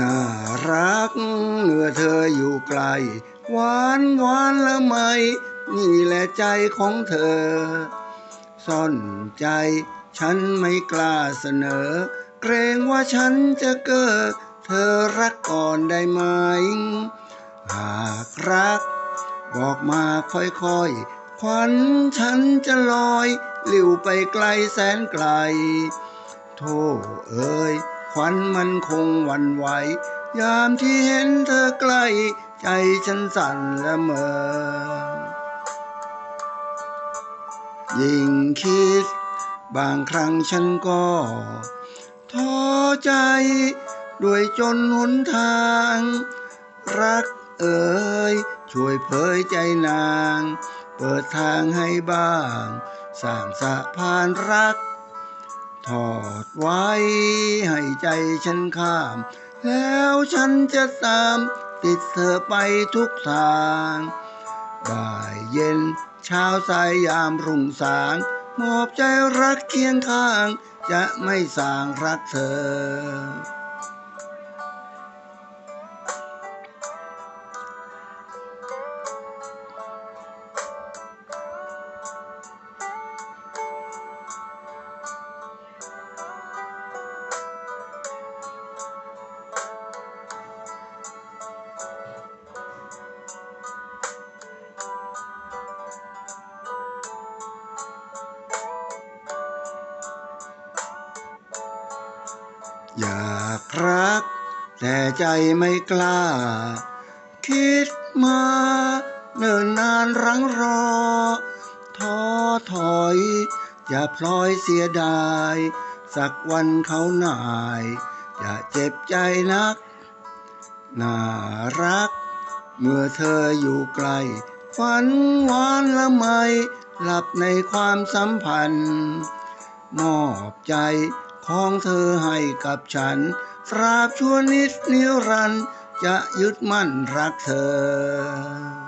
น่ารักเมื่อเธออยู่ไกล หวานหวานละไม นี่แหละใจของเธอ ซ่อนใจฉันไม่กล้าเสนอ เกรงว่าฉันจะเกิด เธอรักก่อนได้ไหม หากรัก บอกมาค่อยๆควันฉันจะลอยลิวไปไกลแสนไกลโธ่เอ้ย ควันมันคงหวันไหวยามที่เห็นเธอใกล้ใจฉันสั่นละเมอ ยิ่งคิด บางครั้งฉันก็ท้อใจ ด้วยจนหนทาง รักเอ่ยช่วยเผยใจนาง เปิดทางให้บ้าง สร้างสะพานรัก ทอดไว้ ให้ใจฉันข้าม แล้วฉันจะตาม ติดเธอไปทุกทาง บ่ายเย็นเช้าสายยามรุ่งสางมอบใจรักเคียงข้าง จะไม่สางรักเธอ อยากรัก แต่ใจไม่กล้า คิดมาเนิ่นนานรังรอ ท้อถอย อย่าพลอยเสียดาย สักวันเขาหน่าย อย่าเจ็บใจนัก น่ารัก เมื่อเธออยู่ไกลฝันหวานละไมหลับในความสัมพันธ์ มอบใจ ของเธอให้กับฉันตราบชั่วนิดนิรันดร์จะยึดมั่นรักเธอ